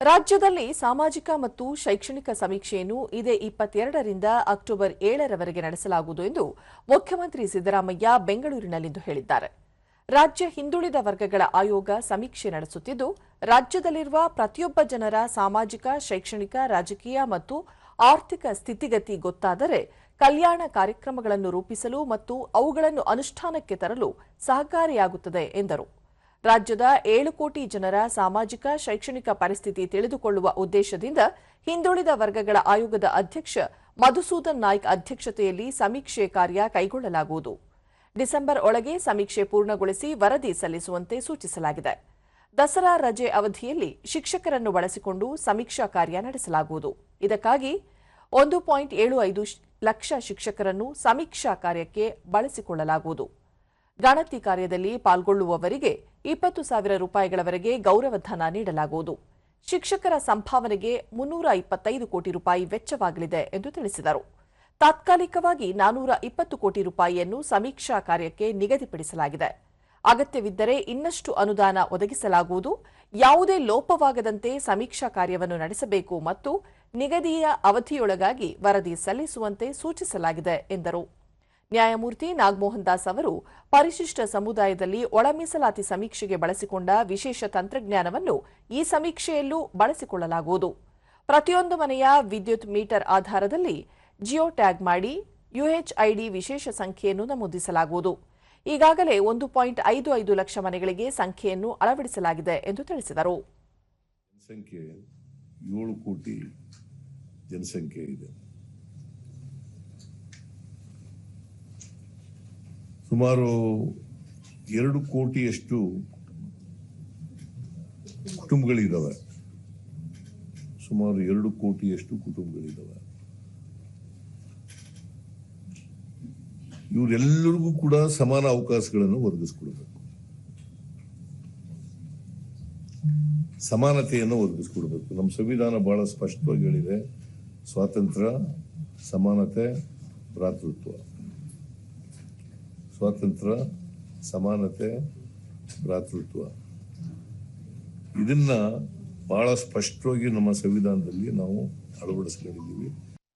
ರಾಜ್ಯದಲ್ಲಿ ಸಾಮಾಜಿಕ ಮತ್ತು ಶೈಕ್ಷಣಿಕ ಸಮೀಕ್ಷೆಯನ್ನು ಇದೇ ಇಪ್ಪತ್ತೆರಡರಿಂದ ಅಕ್ಟೋಬರ್ ಏಳರವರೆಗೆ ನಡೆಸಲಾಗುವುದು ಎಂದು ಮುಖ್ಯಮಂತ್ರಿ ಸಿದ್ದರಾಮಯ್ಯ ಬೆಂಗಳೂರಿನಲ್ಲಿಂದು ಹೇಳಿದ್ದಾರೆ. ರಾಜ್ಯ ಹಿಂದುಳಿದ ವರ್ಗಗಳ ಆಯೋಗ ಸಮೀಕ್ಷೆ ನಡೆಸುತ್ತಿದ್ದು, ರಾಜ್ಯದಲ್ಲಿರುವ ಪ್ರತಿಯೊಬ್ಬ ಜನರ ಸಾಮಾಜಿಕ, ಶೈಕ್ಷಣಿಕ, ರಾಜಕೀಯ ಮತ್ತು ಆರ್ಥಿಕ ಸ್ಥಿತಿಗತಿ ಗೊತ್ತಾದರೆ ಕಲ್ಯಾಣ ಕಾರ್ಯಕ್ರಮಗಳನ್ನು ರೂಪಿಸಲು ಮತ್ತು ಅವುಗಳನ್ನು ಅನುಷ್ಠಾನಕ್ಕೆ ತರಲು ಸಹಕಾರಿಯಾಗುತ್ತದೆ ಎಂದರು. ರಾಜ್ಯದ ಏಳು ಕೋಟಿ ಜನರ ಸಾಮಾಜಿಕ, ಶೈಕ್ಷಣಿಕ ಪರಿಸ್ಥಿತಿ ತಿಳಿದುಕೊಳ್ಳುವ ಉದ್ದೇಶದಿಂದ ಹಿಂದುಳಿದ ವರ್ಗಗಳ ಆಯೋಗದ ಅಧ್ಯಕ್ಷ ಮಧುಸೂದನ್ ನಾಯ್ಕ್ ಅಧ್ಯಕ್ಷತೆಯಲ್ಲಿ ಸಮೀಕ್ಷೆ ಕಾರ್ಯ ಕೈಗೊಳ್ಳಲಾಗುವುದು. ಡಿಸೆಂಬರ್ ಒಳಗೆ ಸಮೀಕ್ಷೆ ಪೂರ್ಣಗೊಳಿಸಿ ವರದಿ ಸಲ್ಲಿಸುವಂತೆ ಸೂಚಿಸಲಾಗಿದೆ. ದಸರಾ ರಜೆ ಅವಧಿಯಲ್ಲಿ ಶಿಕ್ಷಕರನ್ನು ಬಳಸಿಕೊಂಡು ಸಮೀಕ್ಷಾ ಕಾರ್ಯ ನಡೆಸಲಾಗುವುದು. ಇದಕ್ಕಾಗಿ ಒಂದು ಪಾಯಿಂಟ್ ಏಳು ಐದು ಲಕ್ಷ ಶಿಕ್ಷಕರನ್ನು ಸಮೀಕ್ಷಾ ಕಾರ್ಯಕ್ಕೆ ಬಳಸಿಕೊಳ್ಳಲಾಗುವುದು. ಗಣತಿ ಕಾರ್ಯದಲ್ಲಿ ಪಾಲ್ಗೊಳ್ಳುವವರಿಗೆ ಇಪ್ಪತ್ತು ಸಾವಿರ ರೂಪಾಯಿಗಳವರೆಗೆ ಗೌರವಧನ ನೀಡಲಾಗುವುದು. ಶಿಕ್ಷಕರ ಸಂಭಾವನೆಗೆ ಮುನ್ನೂರ ಇಪ್ಪತ್ತೈದು ಕೋಟಿ ರೂಪಾಯಿ ವೆಚ್ಚವಾಗಲಿದೆ ಎಂದು ತಿಳಿಸಿದರು. ತಾತ್ಕಾಲಿಕವಾಗಿ ನಾನೂರ ಇಪ್ಪತ್ತು ಕೋಟಿ ರೂಪಾಯಿಯನ್ನು ಸಮೀಕ್ಷಾ ಕಾರ್ಯಕ್ಕೆ ನಿಗದಿಪಡಿಸಲಾಗಿದೆ. ಅಗತ್ಯವಿದ್ದರೆ ಇನ್ನಷ್ಟು ಅನುದಾನ ಒದಗಿಸಲಾಗುವುದು. ಯಾವುದೇ ಲೋಪವಾಗದಂತೆ ಸಮೀಕ್ಷಾ ಕಾರ್ಯವನ್ನು ನಡೆಸಬೇಕು ಮತ್ತು ನಿಗದಿಯ ಅವಧಿಯೊಳಗಾಗಿ ವರದಿ ಸಲ್ಲಿಸುವಂತೆ ಸೂಚಿಸಲಾಗಿದೆ, ಎಂದರು. ನ್ಯಾಯಮೂರ್ತಿ ನಾಗಮೋಹನ್ ದಾಸ್ ಅವರು ಪರಿಶಿಷ್ಟ ಸಮುದಾಯದಲ್ಲಿ ಒಳಮೀಸಲಾತಿ ಸಮೀಕ್ಷೆಗೆ ಬಳಸಿಕೊಂಡ ವಿಶೇಷ ತಂತ್ರಜ್ಞಾನವನ್ನು ಈ ಸಮೀಕ್ಷೆಯಲ್ಲೂ ಬಳಸಿಕೊಳ್ಳಲಾಗುವುದು. ಪ್ರತಿಯೊಂದು ಮನೆಯ ವಿದ್ಯುತ್ ಮೀಟರ್ ಆಧಾರದಲ್ಲಿ ಜಿಯೋ ಟ್ಯಾಗ್ ಮಾಡಿ ಯುಎಚ್ಐಡಿ ವಿಶೇಷ ಸಂಖ್ಯೆಯನ್ನು ನಮೂದಿಸಲಾಗುವುದು. ಈಗಾಗಲೇ ಒಂದು ಪಾಯಿಂಟ್ ಐದು ಐದು ಲಕ್ಷ ಮನೆಗಳಿಗೆ ಸಂಖ್ಯೆಯನ್ನು ಅಳವಡಿಸಲಾಗಿದೆ ಎಂದು ತಿಳಿಸಿದರು. ಜನಸಂಖ್ಯೆ ಏಳು ಕೋಟಿ ಜನಸಂಖ್ಯೆ ಇದೆ. ಸುಮಾರು ಎರಡು ಕೋಟಿಯಷ್ಟು ಕುಟುಂಬಗಳಿದ್ದಾವೆ ಸುಮಾರು ಎರಡು ಕೋಟಿಯಷ್ಟು ಕುಟುಂಬಗಳಿದ್ದಾವೆ ಇವರೆಲ್ಲರಿಗೂ ಕೂಡ ಸಮಾನ ಅವಕಾಶಗಳನ್ನು ಒದಗಿಸ್ಕೊಡ್ಬೇಕು. ಸಮಾನತೆಯನ್ನು ಒದಗಿಸ್ಕೊಡ್ಬೇಕು. ನಮ್ಮ ಸಂವಿಧಾನ ಬಹಳ ಸ್ಪಷ್ಟವಾಗಿ ಹೇಳಿದೆ. ಸ್ವಾತಂತ್ರ್ಯ, ಸಮಾನತೆ, ಭ್ರಾತೃತ್ವ. ಸ್ವಾತಂತ್ರ್ಯ ಸಮಾನತೆ ಭ್ರಾತೃತ್ವ. ಇದನ್ನ ಬಹಳ ಸ್ಪಷ್ಟವಾಗಿ ನಮ್ಮ ಸಂವಿಧಾನದಲ್ಲಿ ನಾವು ಅಳವಡಿಸ್ಕೊಂಡಿದ್ದೀವಿ.